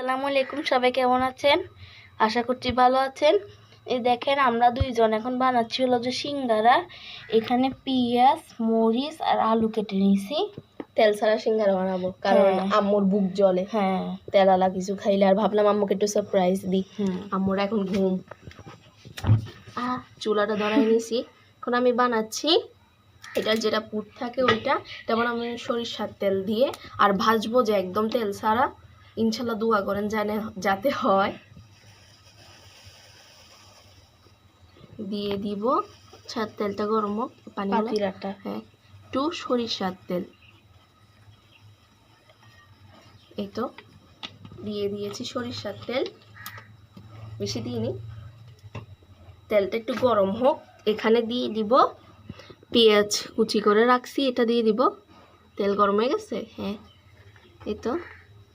আসসালামু আলাইকুম সবাই কেমন আছেন? আশা করছি ভালো আছেন। এই দেখেন আমরা দুইজন এখন বানাচ্ছি হলো যে সিঙ্গারা। এখানে পেঁয়াজ মরিচ আর আলু কেটে নিয়েছি তেল ছাড়া সিঙ্গারা বানাবো কারণ হ্যাঁ। আম্মুর বুক জলে হ্যাঁ। তেলালা কিছু খাইলে আর ভাবলাম আম্মুকে একটু সারপ্রাইজ দিই। আম্মুর এখন ঘুম। চুলাটা ধরাই নিয়েছি এখন আমি বানাচ্ছি এটা যেটা পুট থাকে ওইটা। তেমন আমি সরিষার তেল দিয়ে আর ভাজবো যে একদম তেল ছাড়া। ইনশাল্লাহ দোয়া করেন জানে যাতে হয়। দিয়ে দিব ছাদ তেলটা গরম হোক পানি হ্যাঁ একটু সরিষার তেল। এই তো দিয়ে দিয়েছি সরিষার তেল। বেশি দিইনি। তেলটা একটু গরম হোক এখানে দিয়ে দিব পেঁয়াজ কুচি করে রাখছি এটা দিয়ে দিব। তেল গরম হয়ে গেছে? হ্যাঁ এই তো।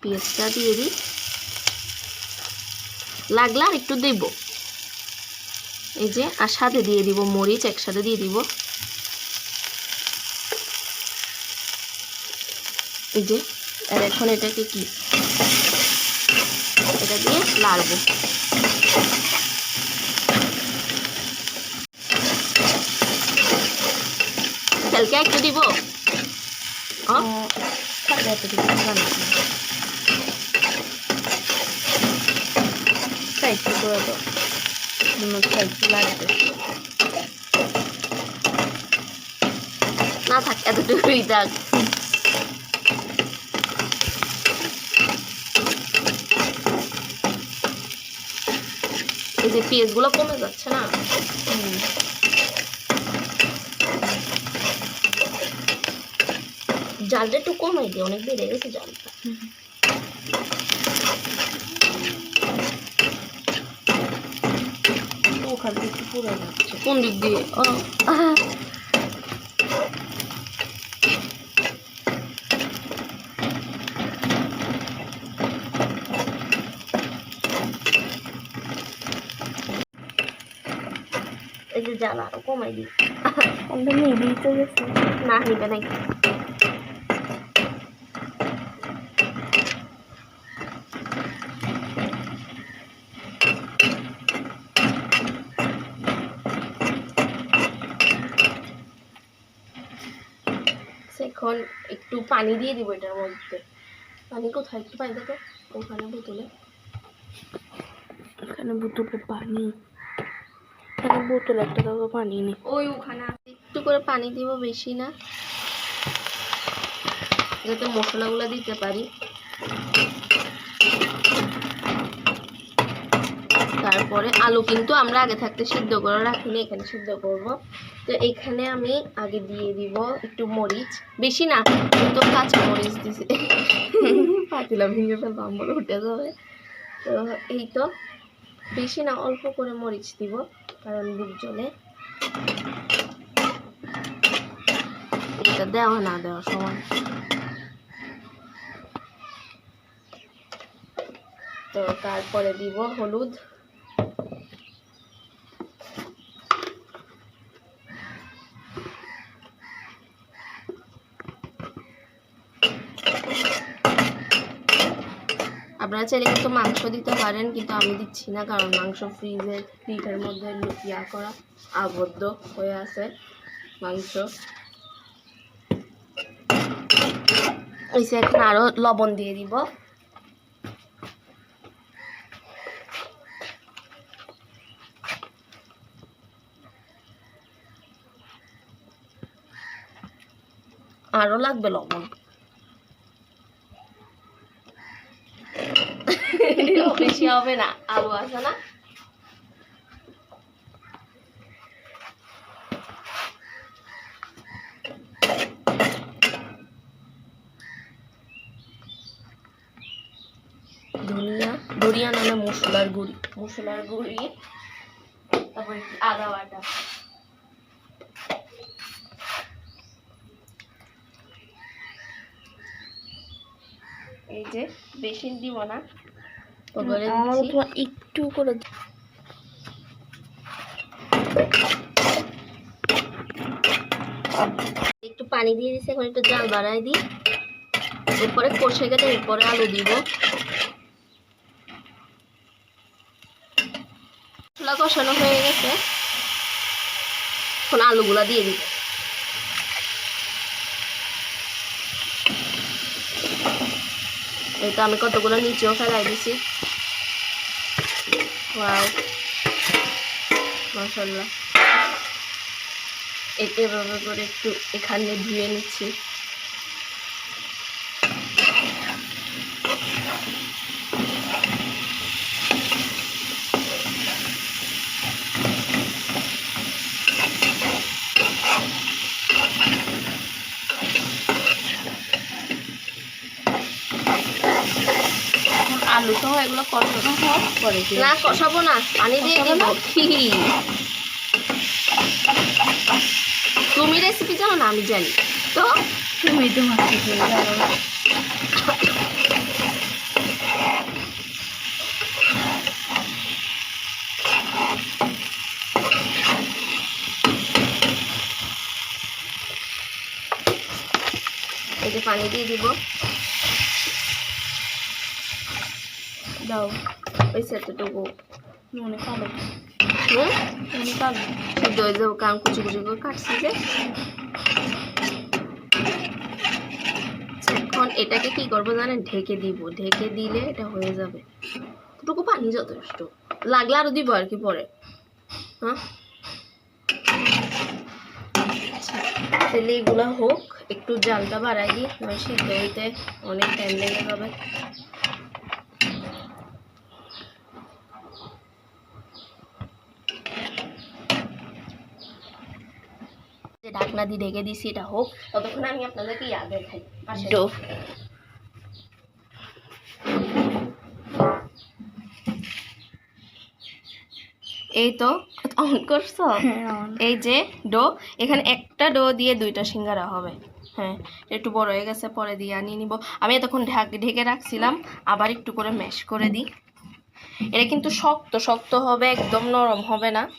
পেঁয়াজটা দিয়ে দিই। লাগলে আর একটু দেব। এই যে, আর সাথে দিয়ে দিব মরিচ, একসাথে দিয়ে দিব। এই যে, আর এখন এটাকে কি? এটা দিয়ে লাড়বো। একটু দিব? বানাচ্ছি সাইডটা করে দাও। অন্য সাইডটা লাগবে। না থাক, এতটুকুই থাক। এই যে পেঁয়াজগুলো কমে যাচ্ছে না? জালটা একটু কমাই দিই অনেক বেড়ে গেছে জালটা। ওখান থেকে পুরো যাচ্ছে। কোন দিক দিয়ে? ও। এই যে জ্বালা কমাই দিই। আমরা নিবি তো গেছে না নিবে নাকি এখন একটু পানি দিয়ে দিব এটার মধ্যে। পানি কোথায়? একটু পানি দেখো ওখানে বোতলে। এখানে বোতলে পানি। এখানে বোতল একটা দাও পানি নেই। ওই ওখানে। একটু করে পানি দিব বেশি না যাতে মশলাগুলো দিতে পারি। তারপরে আলু কিন্তু আমরা আগে থাকতে সিদ্ধ করে রাখিনি এখানে সিদ্ধ করব। তো এখানে আমি আগে দিয়ে দিব একটু মরিচ। বেশি না, কিন্তু কাঁচা মরিচ দিছি। পাতিলা ভেঙে ফেলব আমার উঠে যাবে। তো এই তো, বেশি না, অল্প করে মরিচ দিব, কারণ বুক জলে এটা দেওয়া না দেওয়া সমান তো তারপরে দিব হলুদ। আপনারা চাইলে কিন্তু মাংস দিতে পারেন, কিন্তু আমি দিচ্ছি না, কারণ মাংস ফ্রিজের ফ্রিজের মধ্যে ইয়া করা আবদ্ধ হয়ে আছে মাংস। এই এখন আরও লবণ দিয়ে দিব। আরও লাগবে লবণ। বেশি হবে না। আলু আছে না? তারপরে আদা বাটা। এই যে বেশি দিব না। একটু করে একটু পানি দিয়ে দিছি এখন একটু জাল বাড়াই দিই। এরপরে কষে গেলে এরপরে আলু দিব। মশলা কষানো হয়ে গেছে। এখন আলুগুলা দিয়ে দিই তো আমি কতগুলো নিচেও ফেলাই দিছি। মশাল্লা এভাবে করে একটু এখানে ধুয়ে নিচ্ছি এখন আলু সহ এগুলো কষানো হোক পরে দিয়ে না কষাবো না পানি দিয়ে দিব? তুমি রেসিপি জানো না? আমি জানি। তো? তুমি তো। এই যে পানি দিয়ে দিব। দাও। ওই সেটটুকু মনে পাবে হুম? মনে পাবে সিদ্ধ হয়ে যাব কারণ কুচি কুচি করে কাটছি যে। এখন এটাকে কি করব জানেন? ঢেকে দিব। ঢেকে দিলে এটা হয়ে যাবে। এতটুকু পানি যথেষ্ট। লাগলে আরও দিব আর কি পরে। হ্যাঁ? তাহলে এগুলো হোক একটু জালটা বাড়াই দিই সিদ্ধ হইতে অনেক টাইম লেগে যাবে। ঢাকনা দিয়ে ঢেকে দিছি এটা হোক। ততক্ষণ আমি আপনাদেরকে ইয়া দেখাই। এই তো অন করছ? এই যে ডো এখানে একটা ডো দিয়ে দুইটা সিঙ্গারা হবে। হ্যাঁ একটু বড় হয়ে গেছে পরে দিয়ে আনিয়ে নিব। আমি এতক্ষণ ঢাক- ঢেকে রাখছিলাম আবার একটু করে ম্যাশ করে দিই। এটা কিন্তু শক্ত শক্ত হবে একদম নরম হবে না।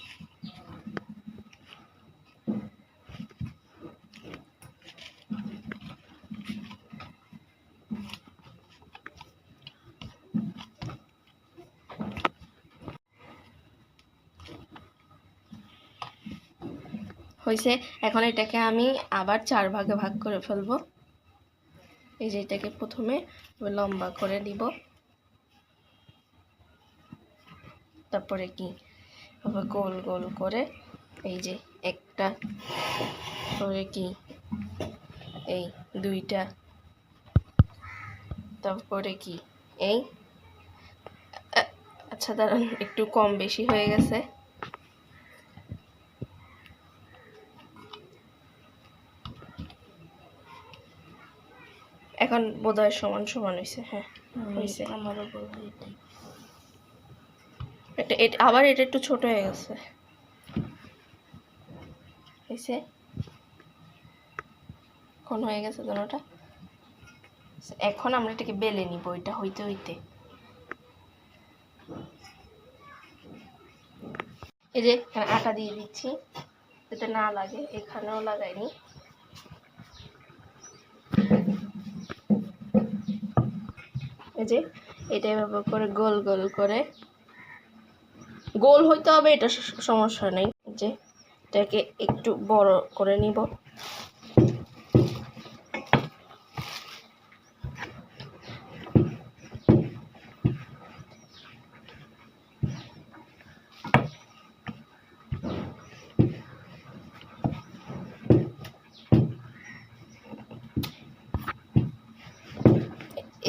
হয়েছে, এখন এটাকে আমি আবার চার ভাগে ভাগ করে ফেলব। এই যে এটাকে প্রথমে লম্বা করে দিব তারপরে কি? গোল গোল করে এই যে একটা, তারপরে কি? এই দুইটা, তারপরে কি? এই আচ্ছা দাঁড়ান, একটু কম বেশি হয়ে গেছে। এখন বোধহয় সমান সমান হয়েছে হ্যাঁ হয়েছে। আমার উপর এটাই। এটা এটা আবার এটা একটু ছোট হয়ে গেছে। হয়েছে এখন হয়ে গেছে দোনোটা এখন আমরা এটাকে বেলে নিব এটা হইতে হইতে। এই যে এখানে আটা দিয়ে দিচ্ছি। যাতে না লাগে এখানেও লাগাইনি। এই যে, এটা এভাবে করে গোল গোল করে। গোল হইতে হবে, এটা সমস্যা নেই। যে, এটাকে একটু বড় করে নিব।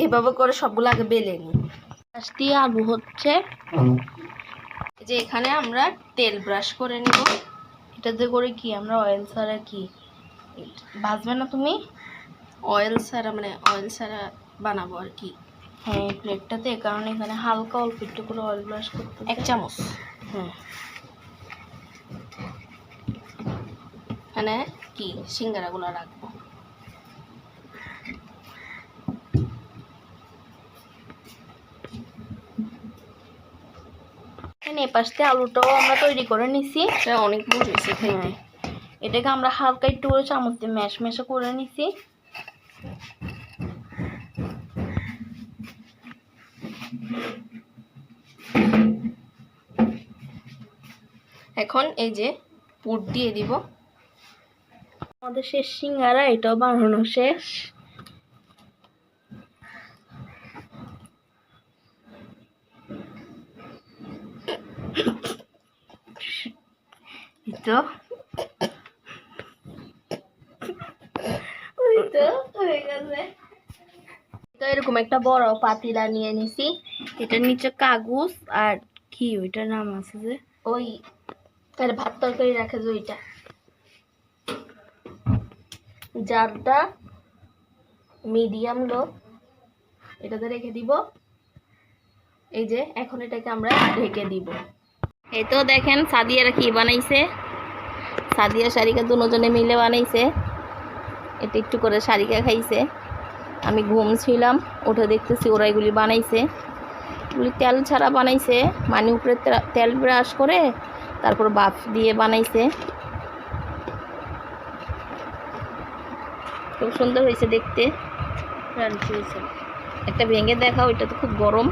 এইভাবে করে সবগুলো আগে বেলে নিই। পাশ দিয়ে আলু হচ্ছে। এই যে এখানে আমরা তেল ব্রাশ করে নিব। এটাতে করে কি? আমরা অয়েল ছাড়া কি? ভাজবে না তুমি? অয়েল ছাড়া মানে অয়েল ছাড়া বানাবো আর কি। হ্যাঁ এই প্লেটটাতে এই কারণে এখানে হালকা অল্প একটু করে অয়েল ব্রাশ করতে এক চামচ। হ্যাঁ। এখানে কি? সিঙ্গারাগুলো রাখব। এখানে এ পাশ দিয়ে আলুটাও আমরা তৈরি করে নিছি। অনেক বুঝেছি হ্যাঁ। এটাকে আমরা হালকা একটু করে চামচ দিয়ে ম্যাশ ম্যাশও করে নিছি। এখন এই যে পুর দিয়ে দিব। আমাদের শেষ সিঙ্গারা এটাও বানানো শেষ। তো? এরকম একটা বড় পাতিলা নিয়ে নিছি। এটার নিচে কাগজ আর কি ওইটার নাম আছে যে? ওই তার ভাত তরকারি রাখে যে ওইটা। জারটা মিডিয়াম লো। এটাতে রেখে দিব। এই যে এখন এটাকে আমরা ঢেকে দিব। এই তো দেখেন সাদিয়ারা কি বানাইছে। সাদিয়া শারিকা দুজনে মিলে বানাইছে। এটা একটু করে শারিকা খাইছে। আমি ঘুম ছিলাম উঠে দেখতেছি ওরা এগুলি বানাইছে। এগুলি তেল ছাড়া বানাইছে মানে উপরে তেল ব্রাশ করে তারপর বাফ দিয়ে বানাইছে। খুব সুন্দর হয়েছে দেখতে। একটা ভেঙে দেখা ওইটা তো খুব গরম।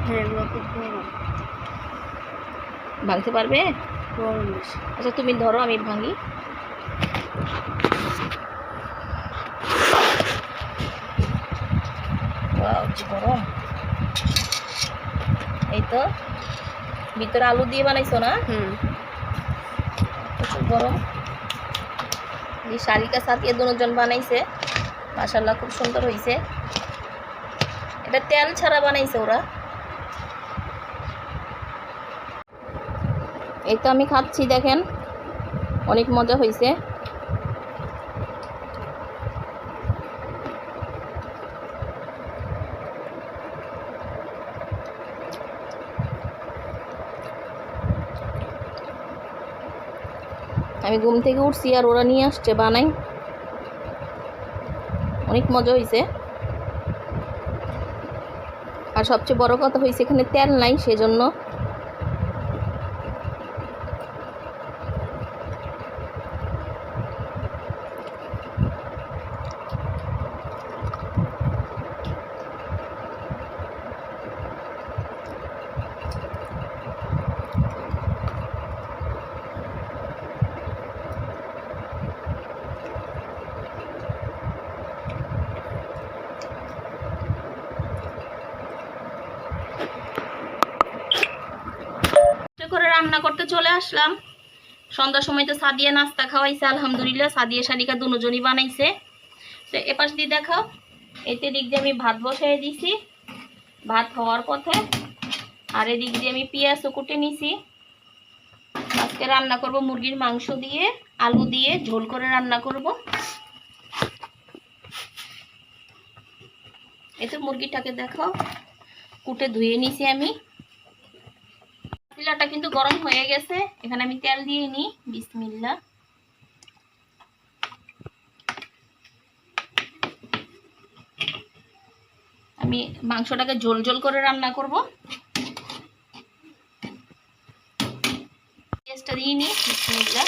ভাঙতে পারবে? আচ্ছা তুমি ধরো আমি ভাঙি। গরম এই তো ভিতরে আলু দিয়ে বানাইছো না? হুম। প্রচুর গরম। এই শালিকা সাথে দুজন বানাইছে। মাশাল্লাহ খুব সুন্দর হয়েছে এটা তেল ছাড়া বানাইছে ওরা। এই তো আমি খাচ্ছি দেখেন। অনেক মজা হয়েছে আমি ঘুম থেকে উঠছি আর ওরা নিয়ে আসছে বানাই। অনেক মজা হয়েছে আর সবচেয়ে বড় কথা হয়েছে এখানে তেল নাই, সেজন্য কষ্ট করে রান্না করতে চলে আসলাম। সন্ধ্যার সময় তো সাদিয়া নাস্তা খাওয়াইছে, আলহামদুলিল্লাহ। সাদিয়া শালিকা দুজনই বানাইছে। তো এপাশ দিয়ে দেখাও এতে দিক দিয়ে আমি ভাত বসাই দিছি। ভাত হওয়ার পথে আর এদিক দিয়ে আমি পেঁয়াজও কুটে নিছি। আজকে রান্না করব মুরগির মাংস দিয়ে, আলু দিয়ে, ঝোল করে রান্না করব। এতে মুরগিটাকে দেখাও কুটে ধুয়ে নিছি আমি। পাতিলাটা কিন্তু গরম হয়ে গেছে। এখানে আমি তেল দিয়ে নিই বিসমিল্লা আমি মাংসটাকে ঝোল ঝোল করে রান্না করব। পেঁয়াজটা দিয়ে নিই বিসমিল্লা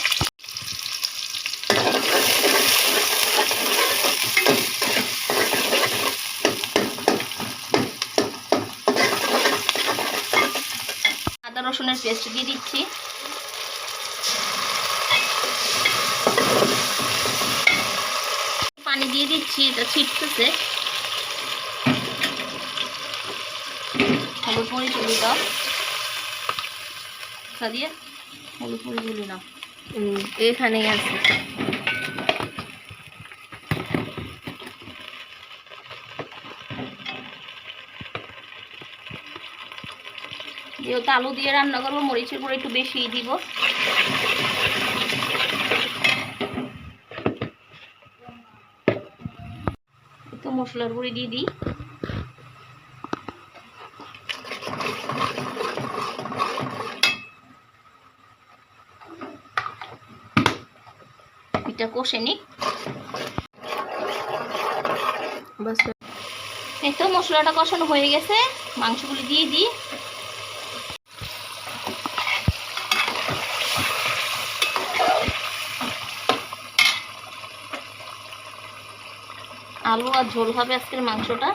আদা রসুনের পেস্ট দিয়ে দিচ্ছি। পানি দিয়ে দিচ্ছি, এটা ছিটতেছে। হলুদ মরিচ গুলি দাও। দিয়ে হলুদ মরিচ গুলি নাও। এখানেই আছে। যেহেতু আলু দিয়ে রান্না করব মরিচের গুঁড়ো একটু বেশি দিব। একটু মশলার গুঁড়ি দিয়ে দিই। এটা কষে এই তো মশলাটা কষানো হয়ে গেছে মাংসগুলি দিয়ে দিই। আলু আর ঝোল হবে আজকের মাংসটা।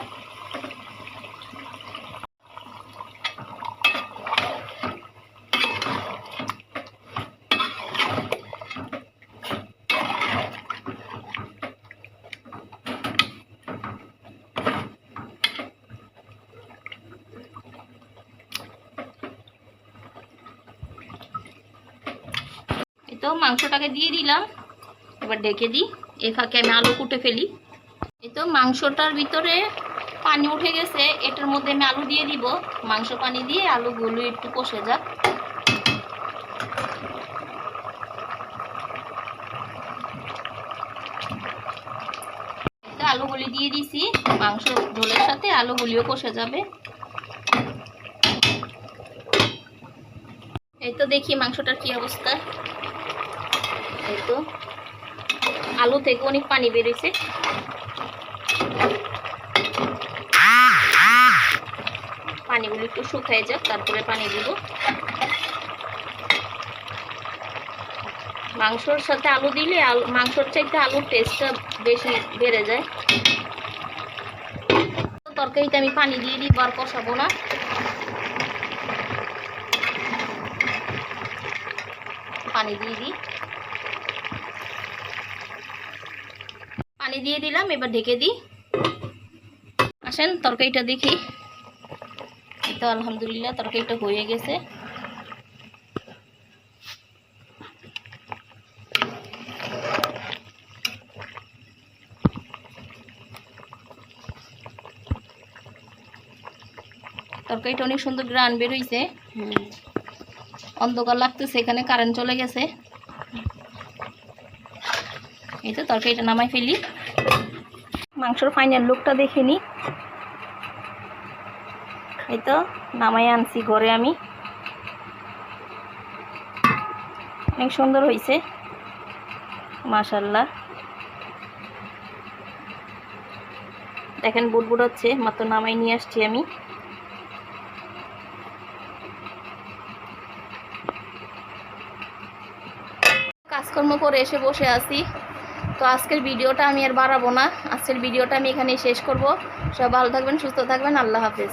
তো মাংসটাকে দিয়ে দিলাম। এবার ডেকে দিই। এ ফাঁকে আমি আলু কুটে ফেলি। তো মাংসটার ভিতরে পানি উঠে গেছে, এটার মধ্যে আমি আলু দিয়ে দিব। মাংস পানি দিয়ে আলুগুলো একটু কষে যাক। আলুগুলি দিয়ে দিছি, মাংস ঝোলের সাথে আলুগুলিও কষে যাবে। এই তো দেখি মাংসটার কি অবস্থা। এই তো আলু থেকে অনেক পানি বেরিয়েছে পানিগুলো একটু শুকায় যাক, তারপরে পানি দিব। মাংসর সাথে আলু দিলে আলু, মাংসর চাইতে আলুর টেস্টটা বেশি বেড়ে যায়। তরকারিতে আমি পানি দিয়ে দিব আর কষাবো না। পানি দিয়ে দিই। পানি দিয়ে দিলাম, এবার ঢেকে দিই। আসেন, তরকারিটা দেখি। তো আলহামদুলিল্লাহ, তরকারিটা হয়ে গেছে। তরকারিটা অনেক সুন্দর গ্রান বেরোইছে অন্ধকার লাগতেছে, এখানে কারেন্ট চলে গেছে। এই তো তরকারিটা নামাই ফেলি। মাংসর ফাইনাল লুকটা দেখে নি। এই তো নামাই আনছি ঘরে আমি। অনেক সুন্দর হয়েছে মাশাল্লাহ দেখেন বুট বুট হচ্ছে, মাত্র নামাই নিয়ে আসছি আমি। কাজকর্ম করে এসে বসে আছি। তো আজকের ভিডিওটা আমি আর বাড়াবো না। আজকের ভিডিওটা আমি এখানেই শেষ করব। সব ভালো থাকবেন, সুস্থ থাকবেন। আল্লাহ হাফেজ।